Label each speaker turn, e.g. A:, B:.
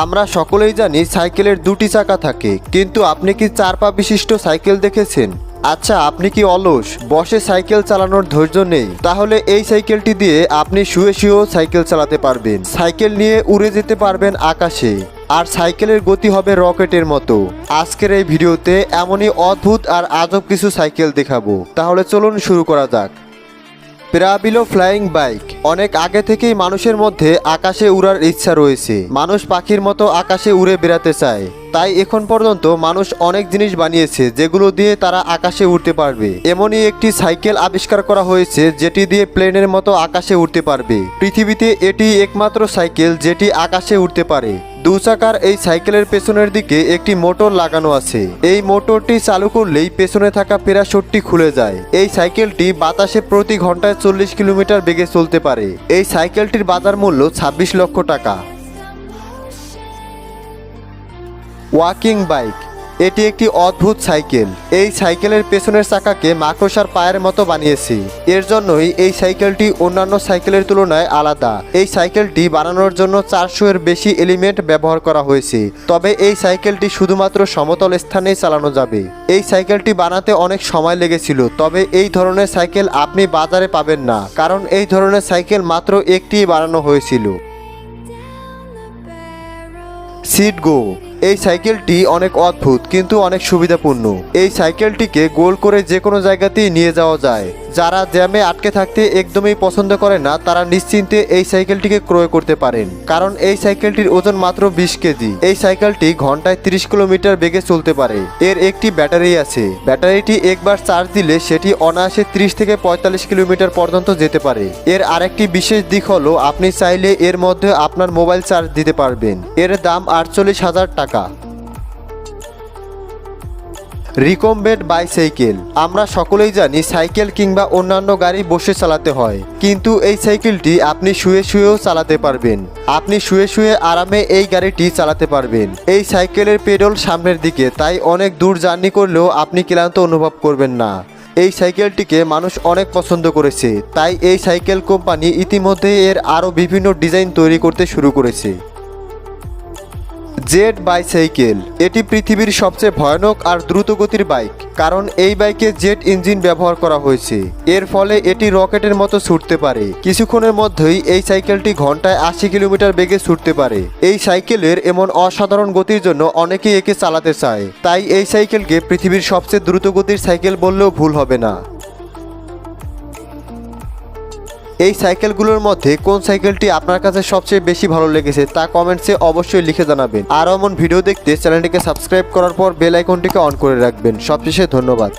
A: আমরা সকলেই জানি সাইকেলের দুটি চাকা থাকে, কিন্তু আপনি কি চার পা বিশিষ্ট সাইকেল দেখেছেন? আচ্ছা আপনি কি অলস? বসে সাইকেল চালানোর ধৈর্য নেই। তাহলে এই সাইকেলটি দিয়ে আপনি শুয়ে শুয়েও সাইকেল চালাতে পারবেন। সাইকেল নিয়ে উড়ে যেতে পারবেন আকাশে। আর সাইকেলের গতি হবে রকেটের মতো। আজকের এই ভিডিওতে এমনই অদ্ভুত আর আজব কিছু সাইকেল দেখাবো। তাহলে চলুন শুরু করা যাক। প্রাবিলো ফ্লাইং বাইক। অনেক আগে থেকেই মানুষের মধ্যে আকাশে উড়ার ইচ্ছা রয়েছে। মানুষ পাখির মতো আকাশে উড়ে বেড়াতে চায়। তাই এখন পর্যন্ত মানুষ অনেক জিনিস বানিয়েছে যেগুলো দিয়ে তারা আকাশে উঠতে পারবে। এমনই একটি সাইকেল আবিষ্কার করা হয়েছে যেটি দিয়ে প্লেনের মতো আকাশে উঠতে পারবে। পৃথিবীতে এটি একমাত্র সাইকেল যেটি আকাশে উঠতে পারে। দু চাকার এই সাইকেলের পেছনের দিকে একটি মোটর লাগানো আছে। এই মোটরটি চালু করলেই পেছনে থাকা প্যারাশুটটি খুলে যায়। এই সাইকেলটি বাতাসে প্রতি ঘন্টায় চল্লিশ কিলোমিটার বেগে চলতে পারে। এই সাইকেলটির বাজার মূল্য ছাব্বিশ লক্ষ টাকা। Walking bike. এটি একটি অদ্ভুত সাইকেল। এই সাইকেলের পেছনের চাকাকে মাকড়সার পায়ের মতো বানিয়েছি। এর জন্যই এই সাইকেলটি অন্যান্য সাইকেলের তুলনায় আলাদা। এই সাইকেলটি বানানোর জন্য চারশো এর বেশি এলিমেন্ট ব্যবহার করা হয়েছে। তবে এই সাইকেলটি শুধুমাত্র সমতল স্থানেই চালানো যাবে। এই সাইকেলটি বানাতে অনেক সময় লেগেছিল, তবে এই ধরনের সাইকেল আপনি বাজারে পাবেন না, কারণ এই ধরনের সাইকেল মাত্র একটিই বানানো হয়েছিল। Sit go. এই সাইকেলটি অনেক অদ্ভুত, কিন্তু অনেক সুবিধাপূর্ণ। এই সাইকেলটিকে গোল করে যে কোনো জায়গাতেই নিয়ে যাওয়া যায়। যারা জ্যামে আটকে থাকতে একদমই পছন্দ করে না, তারা নিশ্চিন্তে এই সাইকেলটিকে ক্রয় করতে পারেন। কারণ এই সাইকেলটির ওজন মাত্র বিশ কেজি। এই সাইকেলটি ঘন্টায় তিরিশ কিলোমিটার বেগে চলতে পারে। এর একটি ব্যাটারি আছে। ব্যাটারিটি একবার চার্জ দিলে সেটি অনায়াসে ত্রিশ থেকে পঁয়তাল্লিশ কিলোমিটার পর্যন্ত যেতে পারে। এর আরেকটি বিশেষ দিক হলো, আপনি চাইলে এর মধ্যে আপনার মোবাইল চার্জ দিতে পারবেন। এর দাম আটচল্লিশ হাজার টাকা। Recumbent bicycle. আমরা সকলেই জানি সাইকেল কিংবা অন্যান্য গাড়ি বসে চালাতে হয়। কিন্তু এই সাইকেলটি আপনি শুয়ে শুয়েও চালাতে পারবেন। আপনি শুয়ে শুয়ে আরামে এই গাড়িটি চালাতে পারবেন। এই সাইকেলের পেডল সামনের দিকে, তাই অনেক দূর জার্নি করলেও আপনি ক্লান্ত অনুভব করবেন না। এই সাইকেলটিকে মানুষ অনেক পছন্দ করেছে, তাই এই সাইকেল কোম্পানি ইতিমধ্যে এর আরও বিভিন্ন ডিজাইন তৈরি করতে শুরু করেছে। Z bicycle. এটি পৃথিবীর সবচেয়ে ভয়ানক আর দ্রুতগতির বাইক, কারণ এই বাইকে জেট ইঞ্জিন ব্যবহার করা হয়েছে। এর ফলে এটি রকেটের মতো ছুটতে পারে। কিছুক্ষণের মধ্যেই এই সাইকেলটি ঘন্টায় আশি কিলোমিটার বেগে ছুটতে পারে। এই সাইকেলের এমন অসাধারণ গতির জন্য অনেকেই একে চালাতে চায়। তাই এই সাইকেলকে পৃথিবীর সবচেয়ে দ্রুতগতির সাইকেল বললেও ভুল হবে না। এই সাইকেলগুলোর মধ্যে কোন সাইকেলটি আপনার কাছে সবচেয়ে বেশি ভালো লেগেছে তা কমেন্টসে অবশ্যই লিখে জানাবেন। আর এমন ভিডিও দেখতে চ্যানেলটিকে সাবস্ক্রাইব করার পর বেল আইকনটিকে অন করে রাখবেন। সবশেষে ধন্যবাদ।